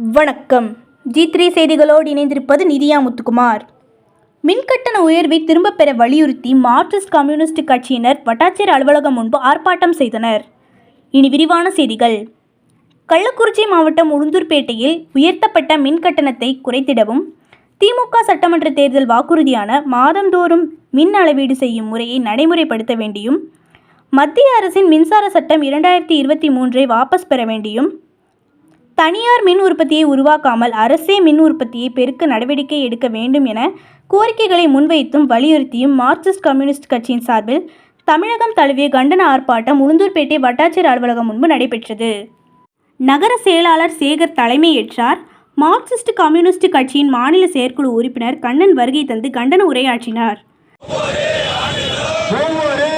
வணக்கம். G three செய்திகளோடு இணைந்திருப்பது நிதியா முத்துக்குமார். மின்கட்டண உயர்வை திரும்பப் பெற வலியுறுத்தி மார்க்சிஸ்ட் கம்யூனிஸ்ட் கட்சியினர் வட்டாட்சியர் அலுவலகம் முன்பு ஆர்ப்பாட்டம் செய்தனர். இனி விரிவான செய்திகள். கள்ளக்குறிச்சி மாவட்டம் உளுந்தூர்பேட்டையில் உயர்த்தப்பட்ட மின் கட்டணத்தை குறைத்திடவும் திமுக சட்டமன்ற தேர்தல் வாக்குறுதியான மாதந்தோறும் மின் அளவீடு செய்யும் முறையை நடைமுறைப்படுத்த வேண்டியும் மத்திய அரசின் மின்சார சட்டம் இரண்டாயிரத்தி இருபத்தி மூன்றை வாபஸ் பெற வேண்டியும் தனியார் மின் உற்பத்தியை உருவாக்காமல் அரசே மின் உற்பத்தியை பெருக்க நடவடிக்கை எடுக்க வேண்டும் என கோரிக்கைகளை முன்வைத்தும் வலியுறுத்தியும் மார்க்சிஸ்ட் கம்யூனிஸ்ட் கட்சியின் சார்பில் தமிழகம் தழுவிய கண்டன ஆர்ப்பாட்டம் உளுந்தூர்பேட்டை வட்டாட்சியர் அலுவலகம் முன்பு நடைபெற்றது. நகர செயலாளர் சேகர் தலைமையேற்றார். மார்க்சிஸ்ட் கம்யூனிஸ்ட் கட்சியின் மாநில செயற்குழு உறுப்பினர் கண்ணன் வருகை தந்து கண்டன உரையாற்றினார். ஒவ்வொரு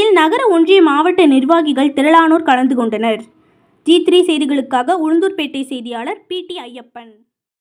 இதில் நகர ஒன்றிய மாவட்ட நிர்வாகிகள் திரளானோர் கலந்து கொண்டனர். ஜி த்ரீ செய்திகளுக்காக உளுந்தூர்பேட்டை செய்தியாளர் பி டி ஐயப்பன்.